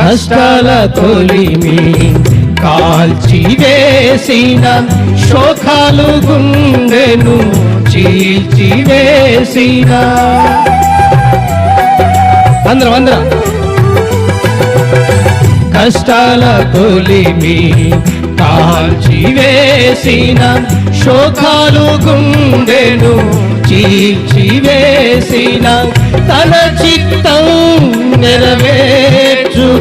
కష్టాల తొలిమి కాల్చి వేసిన శోకాలు గుండెను చీల్చి వేసిన. అందరం అందరం కష్టాల తొలిమి కాల్చి వేసిన శోకాలు గుండెను చీల్చి వేసిన తన చిత్త